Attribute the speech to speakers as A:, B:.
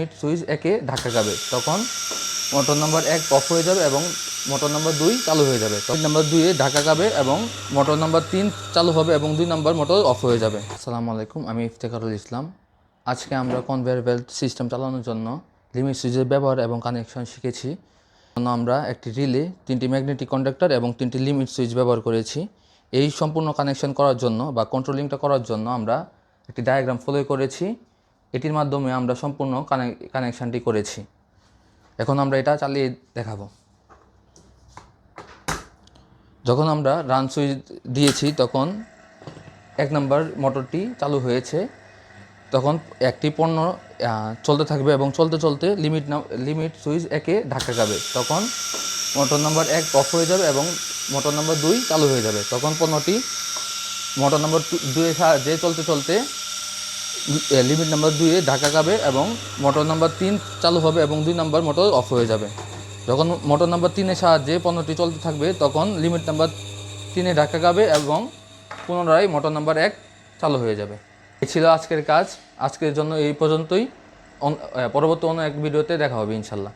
A: Minute switch একে ধাক্কা খাবে তখন মোটর নম্বর এক অফ হয়ে যাবে এবং মোটর নাম্বার দুই চালু হয়ে যাবে। তখন নাম্বার দুইয়ে ঢাকা খাবে এবং মোটর নম্বর তিন চালু হবে এবং দুই নম্বর মোটর অফ হয়ে যাবে। আসসালামু আলাইকুম, আমি ইফতেখারুল ইসলাম। আজকে আমরা কনভেয়ার বেল্ট সিস্টেম চালানোর জন্য লিমিট সুইচের ব্যবহার এবং কানেকশন শিখেছি। জন্য আমরা একটি রিলে তিনটি ম্যাগনেটিক কন্ডাক্টর এবং তিনটি লিমিট সুইচ ব্যবহার করেছি। এই সম্পূর্ণ কানেকশন করার জন্য বা কন্ট্রোলিংটা করার জন্য আমরা একটি ডায়াগ্রাম ফলো করেছি। এটির মাধ্যমে আমরা সম্পূর্ণ কানেকশানটি করেছি। এখন আমরা এটা চালিয়ে দেখাবো। যখন আমরা রান সুইচ দিয়েছি, তখন এক নম্বর মোটরটি চালু হয়েছে। তখন একটি পণ্য চলতে থাকবে এবং চলতে চলতে লিমিট লিমিট সুইচ একে ধাক্কা যাবে তখন মোটর নাম্বার এক অফ হয়ে যাবে এবং মোটর নাম্বার দুই চালু হয়ে যাবে। তখন পণ্যটি মোটর নাম্বার দুইয়ের সাহায্যে চলতে চলতে লিমিট নাম্বার দুইয়ে ঢাকা খাবে এবং মোটর নাম্বার তিন চালু হবে এবং দুই নাম্বার মোটর অফ হয়ে যাবে। যখন মোটর নাম্বার তিনের সাহায্যে পণ্যটি চলতে থাকবে, তখন লিমিট নাম্বার তিনে ঢাকা খাবে এবং পুনরায় মোটর নাম্বার এক চালু হয়ে যাবে। এ ছিল আজকের কাজ। আজকের জন্য এই পর্যন্তই। পরবর্তী অন্য এক ভিডিওতে দেখা হবে ইনশাল্লাহ।